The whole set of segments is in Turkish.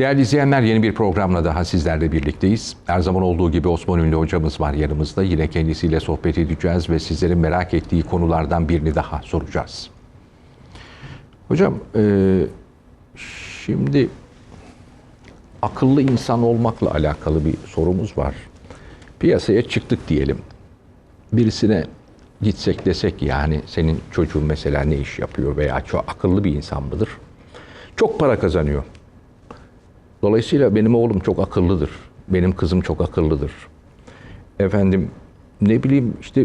Değerli izleyenler yeni bir programla daha sizlerle birlikteyiz. Her zaman olduğu gibi Osman Ünlü hocamız var yanımızda. Yine kendisiyle sohbet edeceğiz ve sizlerin merak ettiği konulardan birini daha soracağız. Hocam e, şimdi akıllı insan olmakla alakalı bir sorumuz var. Piyasaya çıktık diyelim. Birisine gitsek desek yani senin çocuğun mesela ne iş yapıyor veya çok akıllı bir insan mıdır? Çok para kazanıyor. Dolayısıyla benim oğlum çok akıllıdır. Benim kızım çok akıllıdır. Efendim ne bileyim işte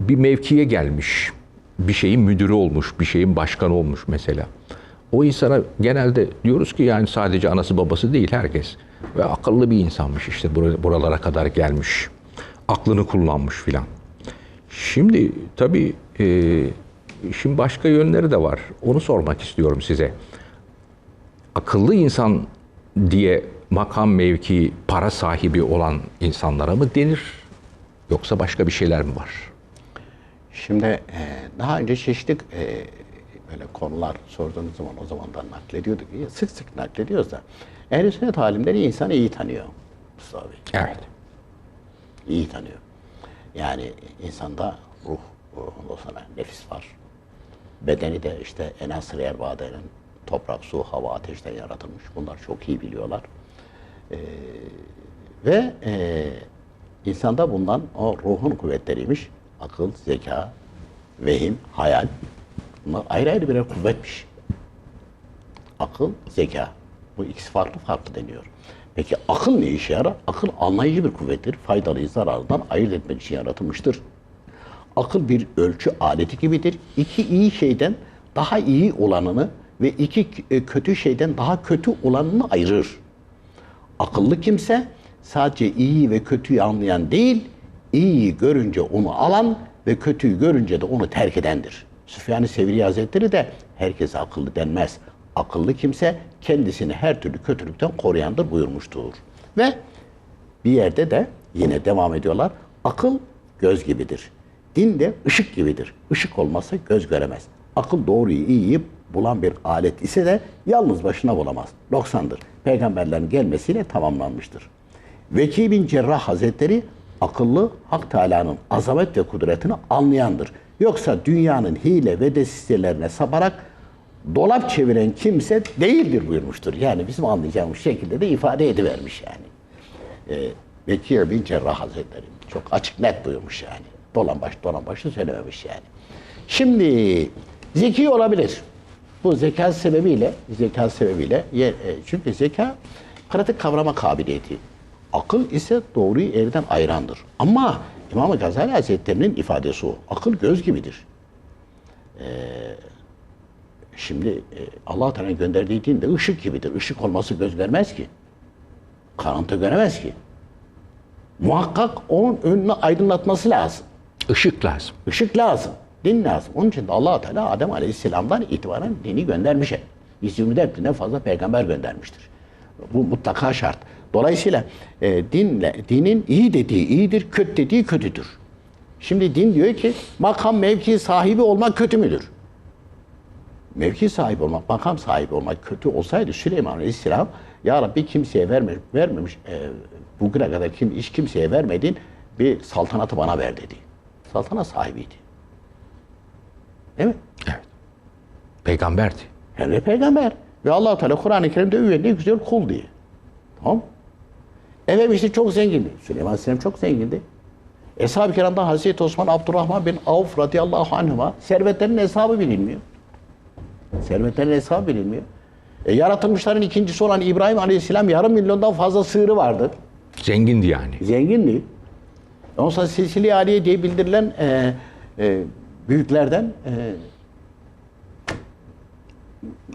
bir mevkiye gelmiş. Bir şeyin müdürü olmuş, bir şeyin başkanı olmuş mesela. O insana genelde diyoruz ki yani sadece anası babası değil herkes. Ve akıllı bir insanmış işte bura- buralara kadar gelmiş. Aklını kullanmış filan. Şimdi tabii e, şimdi başka yönleri de var. Onu sormak istiyorum size akıllı insan diye makam mevki, para sahibi olan insanlara mı denir? Yoksa başka bir şeyler mi var? Şimdi e, daha önce çeşitli e, böyle konular sorduğunuz zaman o zamandan naklediyorduk. Sık sık naklediyoruz da. Ehl-i sünnet alimleri insanı iyi tanıyor Mustafa Bey. Evet. İyi tanıyor. Yani insanda ruh, ondan sonra nefis var. Bedeni de işte enasır erbaa denen toprak, su, hava, ateşten yaratılmış. Bunlar çok iyi biliyorlar. Ee, ve e, insanda bundan o ruhun kuvvetleriymiş. Akıl, zeka, vehim, hayal. Bunlar ayrı ayrı birer kuvvetmiş. Akıl, zeka. Bu ikisi farklı farklı deniyor. Peki akıl ne işe yarar? Akıl anlayıcı bir kuvvettir. Faydalıyı zararından ayırt etmek için yaratılmıştır. Akıl bir ölçü aleti gibidir. İki iyi şeyden daha iyi olanını ve iki e, kötü şeyden daha kötü olanını ayırır. Akıllı kimse sadece iyi ve kötüyü anlayan değil, iyiyi görünce onu alan ve kötüyü görünce de onu terk edendir. Süfyan-ı Sevri Hazretleri de herkese akıllı denmez. Akıllı kimse kendisini her türlü kötülükten koruyandır buyurmuştur. Ve bir yerde de yine devam ediyorlar. Akıl göz gibidir. Din de ışık gibidir. Işık olmazsa göz göremez. Akıl doğruyu iyiyi bulan bir alet ise de yalnız başına bulamaz. 90'dır. Peygamberlerin gelmesiyle tamamlanmıştır. Veki bin Cerrah Hazretleri akıllı Hak Teala'nın azamet ve kudretini anlayandır. Yoksa dünyanın hile ve desistelerine saparak dolap çeviren kimse değildir buyurmuştur. Yani bizim anlayacağımız şekilde de ifade edivermiş yani. Ee, Bekir bin Cerrah Hazretleri çok açık net buyurmuş yani. Dolan baş dolan başı söylememiş yani. Şimdi zeki olabilir. Bu zeka sebebiyle, zeka sebebiyle e, çünkü zeka pratik kavrama kabiliyeti. Akıl ise doğruyu eriden ayırandır. Ama İmam-ı Gazali Hazretleri'nin ifadesi o. Akıl göz gibidir. Ee, şimdi e, Allah Teala gönderdiği din de ışık gibidir. Işık olması göz görmez ki. Karanlıkta göremez ki. Muhakkak onun önünü aydınlatması lazım. Işık lazım. Işık lazım. Din lazım. Onun için de allah Teala Adem Aleyhisselam'dan itibaren dini göndermiş. 124 binden fazla peygamber göndermiştir. Bu mutlaka şart. Dolayısıyla e, dinle, dinin iyi dediği iyidir, kötü dediği kötüdür. Şimdi din diyor ki makam mevki sahibi olmak kötü müdür? Mevki sahibi olmak, makam sahibi olmak kötü olsaydı Süleyman Aleyhisselam Ya Rabbi kimseye verme, vermemiş, e, bugüne kadar kim, hiç kimseye vermediğin bir saltanatı bana ver dedi. Saltanat sahibiydi. Değil mi? Evet. Peygamberdi. De peygamber. Ve allah Teala Kur'an-ı Kerim'de övüyor ne güzel kul diye. Tamam? Efendim işte çok zengindi. Süleyman Aleyhisselam çok zengindi. Eshab-ı Kiram'da Hazreti Osman Abdurrahman bin Avf radıyallahu anhuma servetlerinin hesabı bilinmiyor. Servetlerin hesabı bilinmiyor. E, yaratılmışların ikincisi olan İbrahim Aleyhisselam yarım milyondan fazla sığırı vardı. Zengindi yani. Zengindi. Ondan sonra Silsile-i Aliye diye bildirilen e, e, büyüklerden e,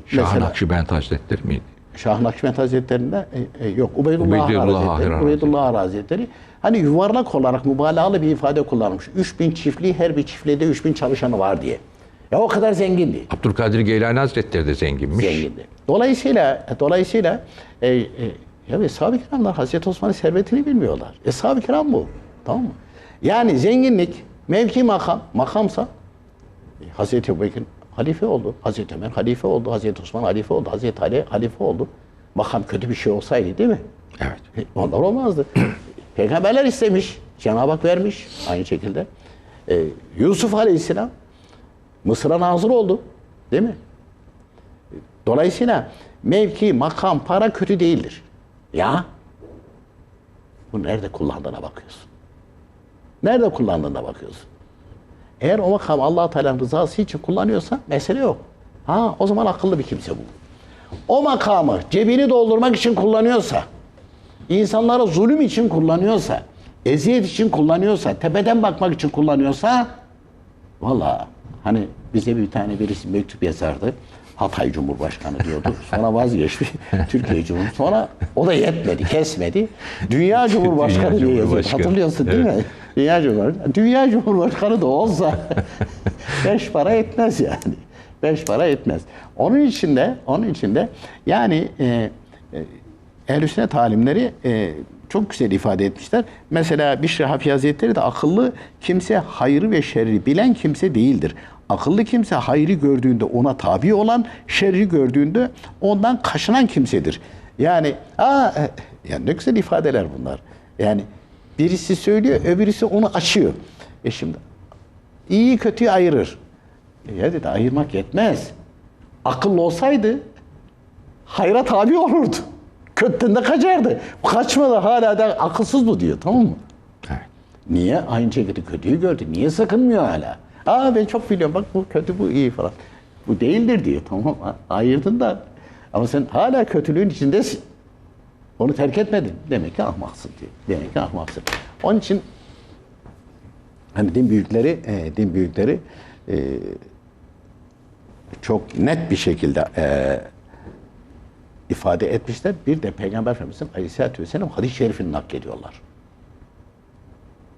Şah Mesela- Nakşibend Hazretleri miydi? Şah Nakşibend Hazretleri'nde e, e, yok Ubeydullah, Ubeydullah Hazretleri. Ubeydullah Hazretleri hani yuvarlak olarak mübalağalı bir ifade kullanmış. 3000 çiftliği her bir çiftliğde 3000 çalışanı var diye. Ya o kadar zengindi. Abdülkadir Geylani Hazretleri de zenginmiş. Zengindi. Dolayısıyla dolayısıyla e, e, ya Eshab-ı Kiramlar Hazreti Osman'ın servetini bilmiyorlar. Eshab-ı Kiram bu. Tamam mı? Yani zenginlik, mevki makam, makamsa e, Hazreti Ebubekir halife oldu. Hazreti Ömer halife oldu. Hazreti Osman halife oldu. Hazreti Ali halife oldu. makam kötü bir şey olsaydı değil mi? Evet. Onlar olmazdı. Peygamberler istemiş. Cenab-ı Hak vermiş aynı şekilde. Ee, Yusuf Aleyhisselam Mısır'a nazır oldu. Değil mi? Dolayısıyla mevki, makam, para kötü değildir. Ya bu nerede kullandığına bakıyorsun. Nerede kullandığına bakıyorsun. Eğer o makam allah Teala'nın rızası için kullanıyorsa mesele yok. Ha o zaman akıllı bir kimse bu. O makamı cebini doldurmak için kullanıyorsa, insanlara zulüm için kullanıyorsa, eziyet için kullanıyorsa, tepeden bakmak için kullanıyorsa, valla hani bize bir tane birisi mektup yazardı. Hatay Cumhurbaşkanı diyordu. Sonra vazgeçti. Türkiye Cumhurbaşkanı. Sonra o da yetmedi, kesmedi. Dünya Cumhurbaşkanı Dünya diye yazıyor. Cumhurbaşkanı. Hatırlıyorsun değil mi? Dünya Cumhurbaşkanı. Dünya Cumhurbaşkanı da olsa beş para etmez yani. Beş para etmez. Onun için de, onun için de yani e, e, Ehl-i Sünnet alimleri e, çok güzel ifade etmişler. Mesela Bişri Hafi Hazretleri de akıllı kimse hayrı ve şerri bilen kimse değildir. Akıllı kimse hayrı gördüğünde ona tabi olan, şerri gördüğünde ondan kaçınan kimsedir. Yani aa, e, yani ne güzel ifadeler bunlar. Yani birisi söylüyor, öbürüsü onu açıyor. E şimdi iyi kötüyü ayırır. E ya dedi ayırmak yetmez. Akıllı olsaydı hayra tabi olurdu. Kötüden de kaçardı. Kaçmadı hala da akılsız bu diyor tamam mı? Evet. Niye? Aynı şekilde kötüyü gördü. Niye sakınmıyor hala? Aa ben çok biliyorum bak bu kötü bu iyi falan. Bu değildir diyor. Tamam ayırdın da ama sen hala kötülüğün içindesin. Onu terk etmedin. Demek ki ahmaksın diyor. Demek ki ahmaksın. Onun için hani din büyükleri, e, din büyükleri e, çok net bir şekilde e, ifade etmişler. Bir de Peygamber Efendimiz'in Aleyhisselatü Vesselam hadis-i şerifini naklediyorlar.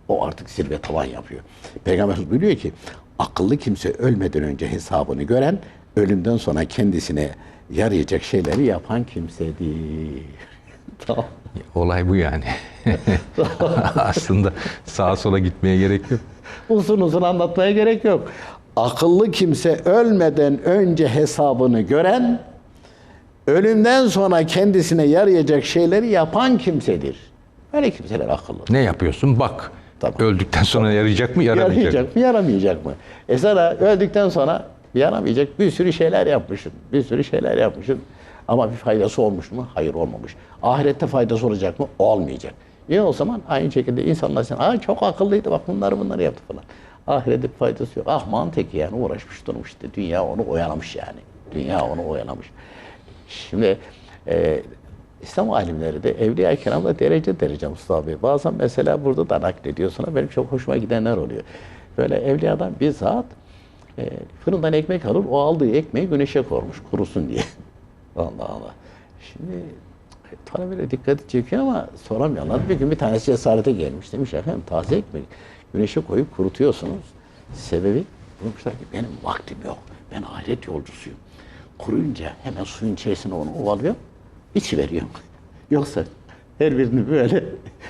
O artık zirve tavan yapıyor. Peygamber Efendimiz buyuruyor ki akıllı kimse ölmeden önce hesabını gören ölümden sonra kendisine yarayacak şeyleri yapan kimsedir. tamam. Olay bu yani. Aslında sağa sola gitmeye gerek yok. Uzun uzun anlatmaya gerek yok. Akıllı kimse ölmeden önce hesabını gören, ölümden sonra kendisine yarayacak şeyleri yapan kimsedir. Böyle kimseler akıllı. Ne yapıyorsun? Bak. Tamam. Öldükten sonra yarayacak mı, yaramayacak mı? Yarayacak mı, yaramayacak mı? E sana öldükten sonra yaramayacak bir sürü şeyler yapmışsın. Bir sürü şeyler yapmışsın. Ama bir faydası olmuş mu? Hayır olmamış. Ahirette faydası olacak mı? Olmayacak. E o zaman aynı şekilde insanlar sen, Aa, çok akıllıydı bak bunları bunları yaptı falan. Ahirette bir faydası yok. Ah mantık yani uğraşmış durmuş işte. Dünya onu oyalamış yani. Dünya onu oyalamış. Şimdi e, İslam alimleri de Evliya-i Kiram'da derece derece Mustafa Bey. Bazen mesela burada da naklediyor sana benim çok hoşuma gidenler oluyor. Böyle evliyadan bir zat e, fırından ekmek alır, o aldığı ekmeği güneşe kormuş kurusun diye. Allah Allah. Şimdi e, talebeyle dikkati çekiyor ama soramıyorlar. Bir gün bir tanesi cesarete gelmiş. Demiş efendim taze ekmek güneşe koyup kurutuyorsunuz. Sebebi demişler ki benim vaktim yok. Ben ahiret yolcusuyum. Kuruyunca hemen suyun içerisine onu ovalıyor. İçi veriyorum. Yoksa her birini böyle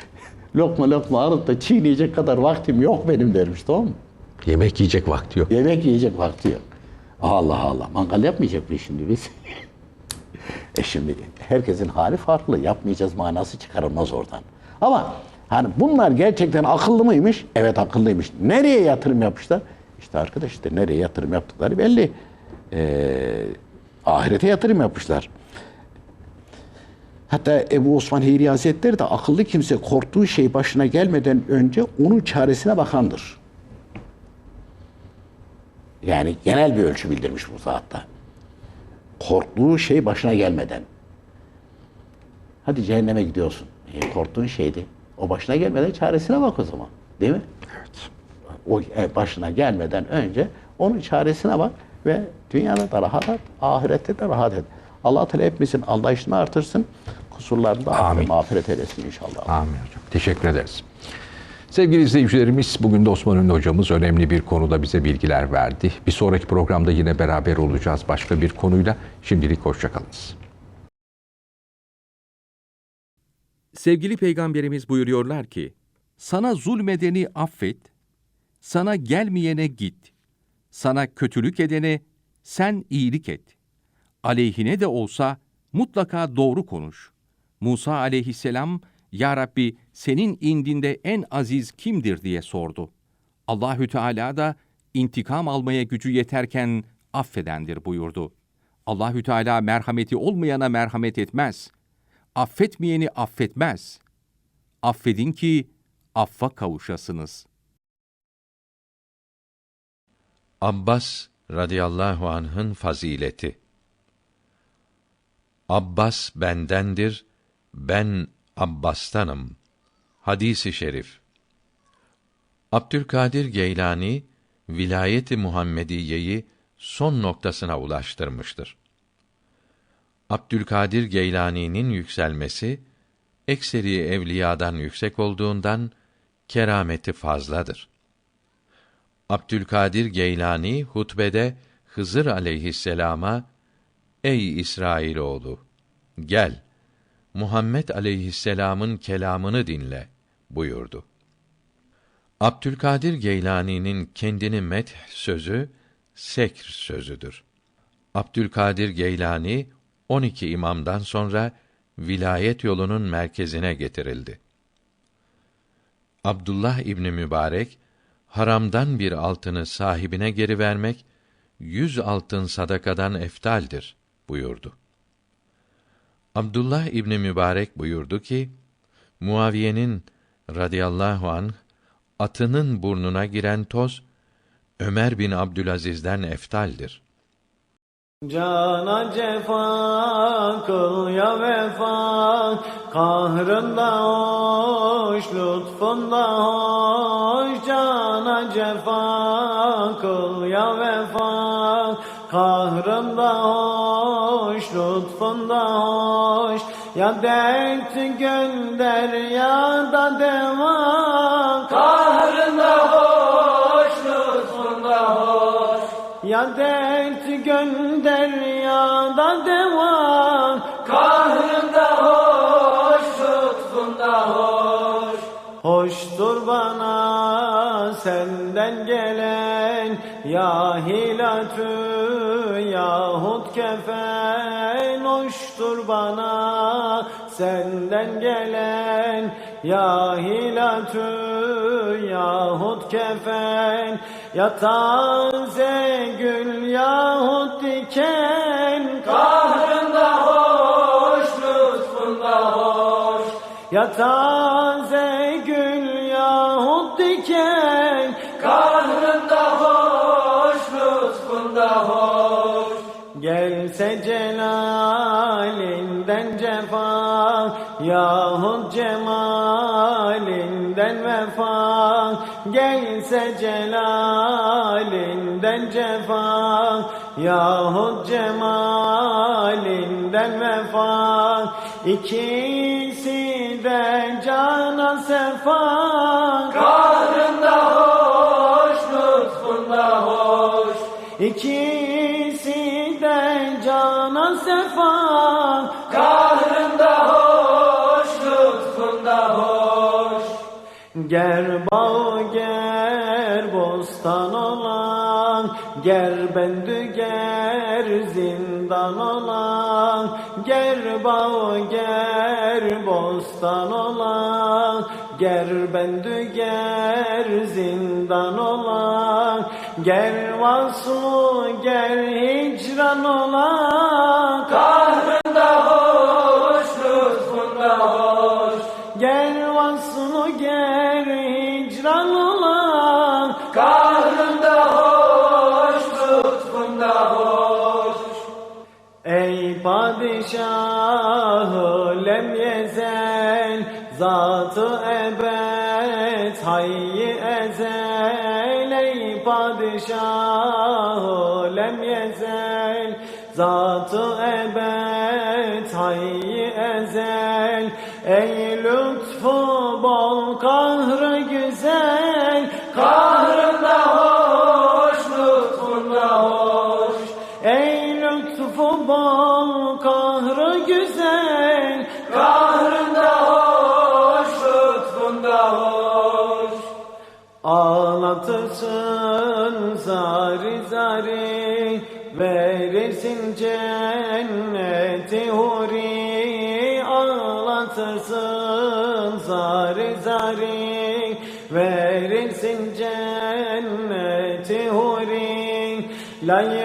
lokma lokma alıp da çiğneyecek kadar vaktim yok benim dermiş tamam mı? Yemek yiyecek vakti yok. Yemek yiyecek vakti yok. Allah Allah. Mangal yapmayacak mıyız şimdi biz? e şimdi herkesin hali farklı. Yapmayacağız manası çıkarılmaz oradan. Ama hani bunlar gerçekten akıllı mıymış? Evet akıllıymış. Nereye yatırım yapmışlar? İşte arkadaş işte nereye yatırım yaptıkları belli. Ee, ahirete yatırım yapmışlar. Hatta Ebu Osman Heyri Hazretleri de akıllı kimse korktuğu şey başına gelmeden önce onun çaresine bakandır. Yani genel bir ölçü bildirmiş bu zatta. Korktuğu şey başına gelmeden. Hadi cehenneme gidiyorsun. E, korktuğun şeydi. O başına gelmeden çaresine bak o zaman. Değil mi? Evet. O e, başına gelmeden önce onun çaresine bak ve dünyada da rahat et, ahirette de rahat et. Allah Teala hepimizin anlayışını artırsın. Kusurlarını da Amin. mağfiret eylesin inşallah. Amin hocam. Teşekkür ederiz. Sevgili izleyicilerimiz, bugün de Osman Ünlü hocamız önemli bir konuda bize bilgiler verdi. Bir sonraki programda yine beraber olacağız başka bir konuyla. Şimdilik hoşçakalınız. Sevgili Peygamberimiz buyuruyorlar ki, sana zulmedeni affet, sana gelmeyene git, sana kötülük edene sen iyilik et, aleyhine de olsa Mutlaka doğru konuş. Musa aleyhisselam, Ya Rabbi senin indinde en aziz kimdir diye sordu. Allahü Teala da intikam almaya gücü yeterken affedendir buyurdu. Allahü Teala merhameti olmayana merhamet etmez. Affetmeyeni affetmez. Affedin ki affa kavuşasınız. Abbas radıyallahu anh'ın fazileti. Abbas bendendir, ben Abbas'tanım. Hadisi şerif. Abdülkadir Geylani vilayeti Muhammediye'yi son noktasına ulaştırmıştır. Abdülkadir Geylani'nin yükselmesi ekseri evliyadan yüksek olduğundan kerameti fazladır. Abdülkadir Geylani hutbede Hızır aleyhisselama Ey İsrailoğlu gel Muhammed aleyhisselamın kelamını dinle buyurdu. Abdülkadir Geylani'nin kendini meth sözü sekr sözüdür. Abdülkadir Geylani 12 imamdan sonra vilayet yolunun merkezine getirildi. Abdullah İbni Mübarek haramdan bir altını sahibine geri vermek yüz altın sadakadan eftaldir buyurdu. Abdullah İbni Mübarek buyurdu ki Muaviye'nin radıyallahu anh atının burnuna giren toz Ömer bin Abdülaziz'den eftaldir. Cana cefa kıl ya vefa Kahrında hoş lütfunda hoş Cana cefa kıl ya vefa Kahrında hoş lütfunda hoş Ya dert gönder ya da deva Kahrında hoş lütfunda hoş. Ya dert gönder ya da deva Kahrında hoş, lütfunda hoş. Hoştur bana senden gelen Ya hilatü yahut kefen Hoştur bana. Senden gelen Ya hilatü yahut kefen Ya taze gül yahut diken. Kahrında hoş, lütfunda hoş. Ya taze gül yahut diken. Kahrında hoş, lütfunda hoş. Gelse celalinden cefa Yahut cemalinden vefa Gelse celalinden cefa Yahut cemalinden vefa İkisi Ger bağ ger bostan olan Ger bendü ger zindan olan Ger bağ ger bostan olan Ger bendü ger zindan olan Ger vaslu ger hicran olan yezel Zatı ebed hayyi ezel Ey padişahı lem yezel. Zatı ebed hayyi ezel Ey lütfu bol kahrı cenneti huri Ağlatırsın zari zari. Verirsin cenneti huri Layık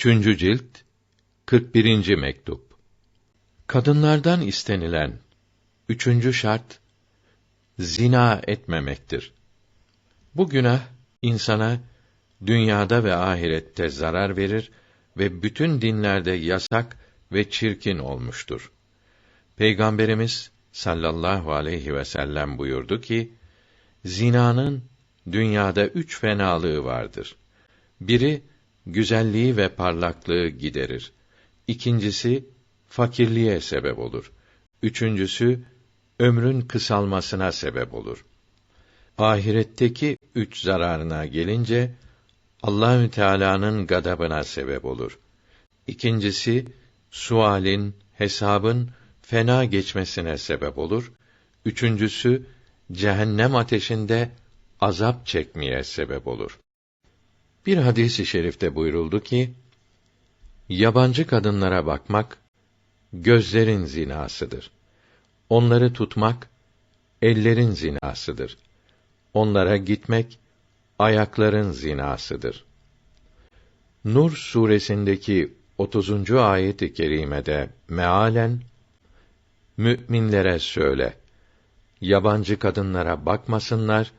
Üçüncü cilt 41. mektup. Kadınlardan istenilen üçüncü şart zina etmemektir. Bu günah insana dünyada ve ahirette zarar verir ve bütün dinlerde yasak ve çirkin olmuştur. Peygamberimiz sallallahu aleyhi ve sellem buyurdu ki: Zinanın dünyada üç fenalığı vardır. Biri güzelliği ve parlaklığı giderir. İkincisi fakirliğe sebep olur. Üçüncüsü ömrün kısalmasına sebep olur. Ahiretteki üç zararına gelince Allahü Teala'nın gadabına sebep olur. İkincisi sualin, hesabın fena geçmesine sebep olur. Üçüncüsü cehennem ateşinde azap çekmeye sebep olur. Bir hadis-i şerifte buyuruldu ki, yabancı kadınlara bakmak, gözlerin zinasıdır. Onları tutmak, ellerin zinasıdır. Onlara gitmek, ayakların zinasıdır. Nur suresindeki 30. ayet-i kerimede mealen müminlere söyle yabancı kadınlara bakmasınlar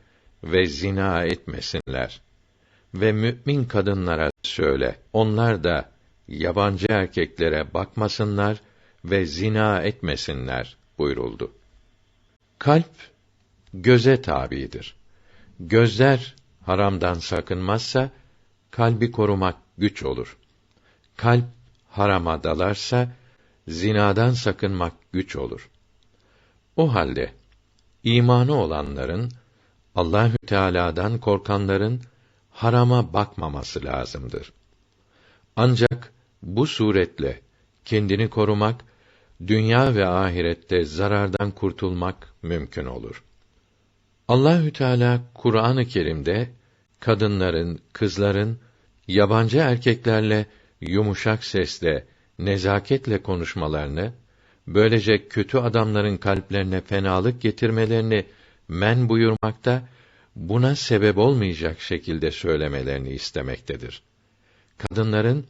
ve zina etmesinler ve mümin kadınlara söyle onlar da yabancı erkeklere bakmasınlar ve zina etmesinler buyuruldu. Kalp göze tabidir. Gözler haramdan sakınmazsa kalbi korumak güç olur. Kalp harama dalarsa zinadan sakınmak güç olur. O halde imanı olanların Allahü Teala'dan korkanların harama bakmaması lazımdır. Ancak bu suretle kendini korumak, dünya ve ahirette zarardan kurtulmak mümkün olur. Allahü Teala Kur'an-ı Kerim'de kadınların, kızların yabancı erkeklerle yumuşak sesle, nezaketle konuşmalarını, böylece kötü adamların kalplerine fenalık getirmelerini men buyurmakta, buna sebep olmayacak şekilde söylemelerini istemektedir. Kadınların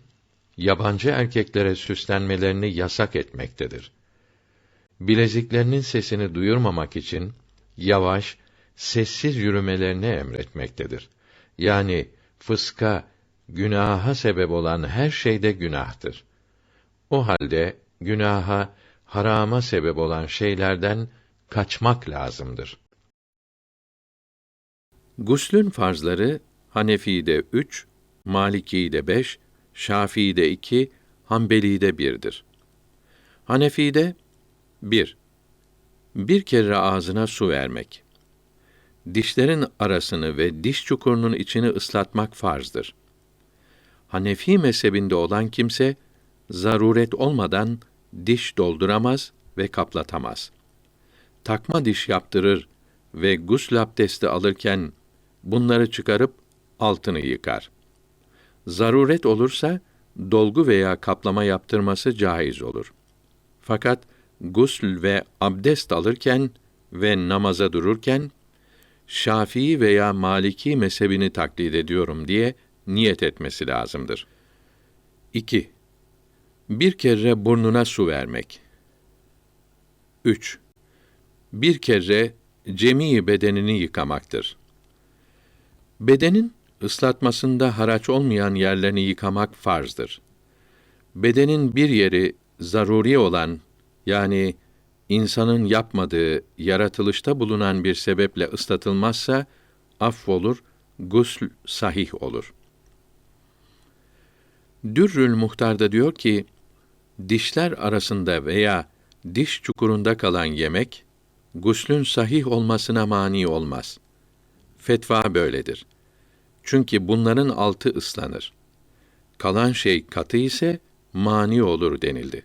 yabancı erkeklere süslenmelerini yasak etmektedir. Bileziklerinin sesini duyurmamak için yavaş, sessiz yürümelerini emretmektedir. Yani fıska, günaha sebep olan her şeyde günahtır. O halde günaha, harama sebep olan şeylerden kaçmak lazımdır. Guslün farzları Hanefi'de üç, Maliki'de beş, Şafii'de iki, Hanbeli'de birdir. Hanefi'de bir, bir kere ağzına su vermek. Dişlerin arasını ve diş çukurunun içini ıslatmak farzdır. Hanefi mezhebinde olan kimse zaruret olmadan diş dolduramaz ve kaplatamaz. Takma diş yaptırır ve gusl abdesti alırken bunları çıkarıp altını yıkar. Zaruret olursa dolgu veya kaplama yaptırması caiz olur. Fakat gusl ve abdest alırken ve namaza dururken Şafii veya Maliki mezhebini taklit ediyorum diye niyet etmesi lazımdır. 2. Bir kere burnuna su vermek. 3. Bir kere cemi bedenini yıkamaktır. Bedenin ıslatmasında haraç olmayan yerlerini yıkamak farzdır. Bedenin bir yeri zaruri olan yani insanın yapmadığı yaratılışta bulunan bir sebeple ıslatılmazsa affolur, gusl sahih olur. Dürrül Muhtar'da diyor ki, dişler arasında veya diş çukurunda kalan yemek, guslün sahih olmasına mani olmaz. Fetva böyledir. Çünkü bunların altı ıslanır. Kalan şey katı ise mani olur denildi.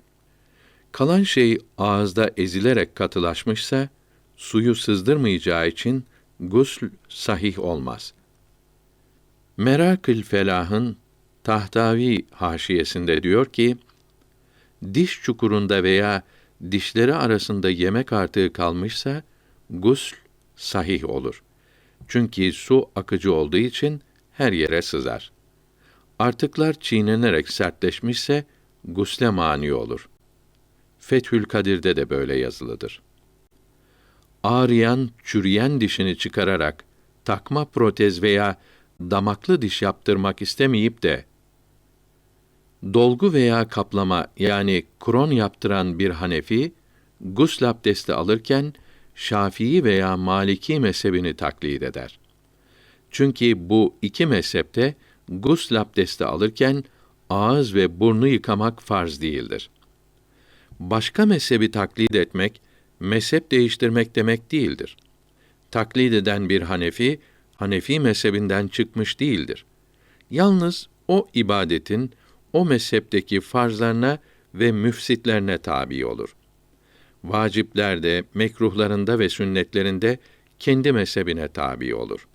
Kalan şey ağızda ezilerek katılaşmışsa suyu sızdırmayacağı için gusl sahih olmaz. Merakül Felah'ın Tahtavi haşiyesinde diyor ki, diş çukurunda veya dişleri arasında yemek artığı kalmışsa, gusl sahih olur. Çünkü su akıcı olduğu için her yere sızar. Artıklar çiğnenerek sertleşmişse, gusle mani olur. Fethül Kadir'de de böyle yazılıdır. Ağrıyan, çürüyen dişini çıkararak takma protez veya damaklı diş yaptırmak istemeyip de dolgu veya kaplama yani kron yaptıran bir Hanefi gusl abdesti alırken Şafii veya Maliki mezhebini taklit eder. Çünkü bu iki mezhepte gusl abdesti alırken ağız ve burnu yıkamak farz değildir. Başka mezhebi taklit etmek, mezhep değiştirmek demek değildir. Taklit eden bir Hanefi, Hanefi mezhebinden çıkmış değildir. Yalnız o ibadetin o mezhepteki farzlarına ve müfsitlerine tabi olur. Vaciplerde, mekruhlarında ve sünnetlerinde kendi mezhebine tabi olur.